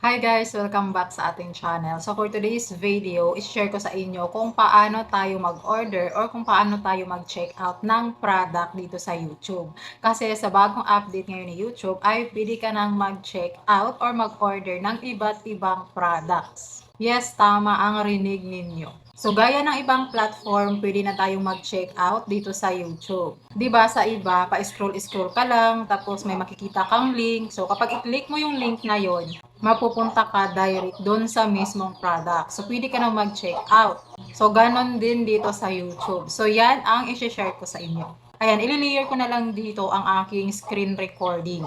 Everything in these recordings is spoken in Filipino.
Hi guys! Welcome back sa ating channel. So for today's video, i-share ko sa inyo kung paano tayo mag-order or kung paano tayo mag-check out ng product dito sa YouTube. Kasi sa bagong update ngayon ni YouTube ay pwede ka nang mag-check out or mag-order ng iba't ibang products. Yes, tama ang rinig ninyo. So gaya ng ibang platform, pwede na tayong mag-check out dito sa YouTube. 'Di ba sa iba, pa-scroll-scroll ka lang, tapos may makikita kang link. So kapag i-click mo yung link na yon, mapupunta ka direct doon sa mismong product. So pwede ka na mag-check out. So ganon din dito sa YouTube. So yan ang i-share ko sa inyo. Ayan, ililiyer ko na lang dito ang aking screen recording.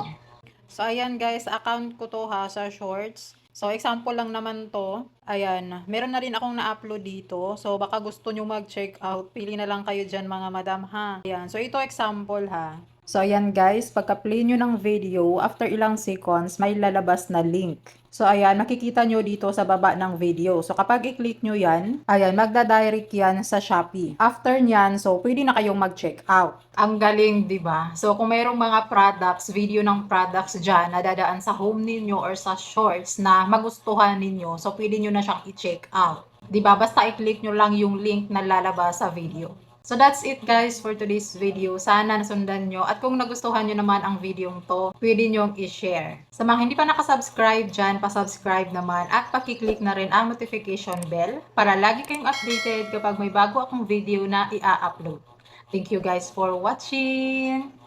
So ayan guys, account ko to ha sa Shorts. So example lang naman to. Ayan, meron na rin akong na-upload dito. So baka gusto nyo mag-check out. Pili na lang kayo dyan mga madam ha. Ayan, so ito example ha. So ayan guys, pagka play nyo ng video, after ilang seconds, may lalabas na link. So ayan, makikita nyo dito sa baba ng video. So kapag i-click nyo yan, ayan, magda-direct yan sa Shopee. After nyan, so pwede na kayong mag-check out. Ang galing, di ba? So kung mayroong mga products, video ng products dyan na dadaan sa home ninyo or sa shorts na magustuhan ninyo, so pwede nyo na siyang i-check out. Di ba? Basta i-click nyo lang yung link na lalabas sa video. So that's it guys for today's video. Sana nasundan nyo. At kung nagustuhan nyo naman ang video to, pwede nyo i-share. Sa mga hindi pa nakasubscribe dyan, pasubscribe naman at pakiclick na rin ang notification bell para lagi kayong updated kapag may bago akong video na i-upload. Thank you guys for watching!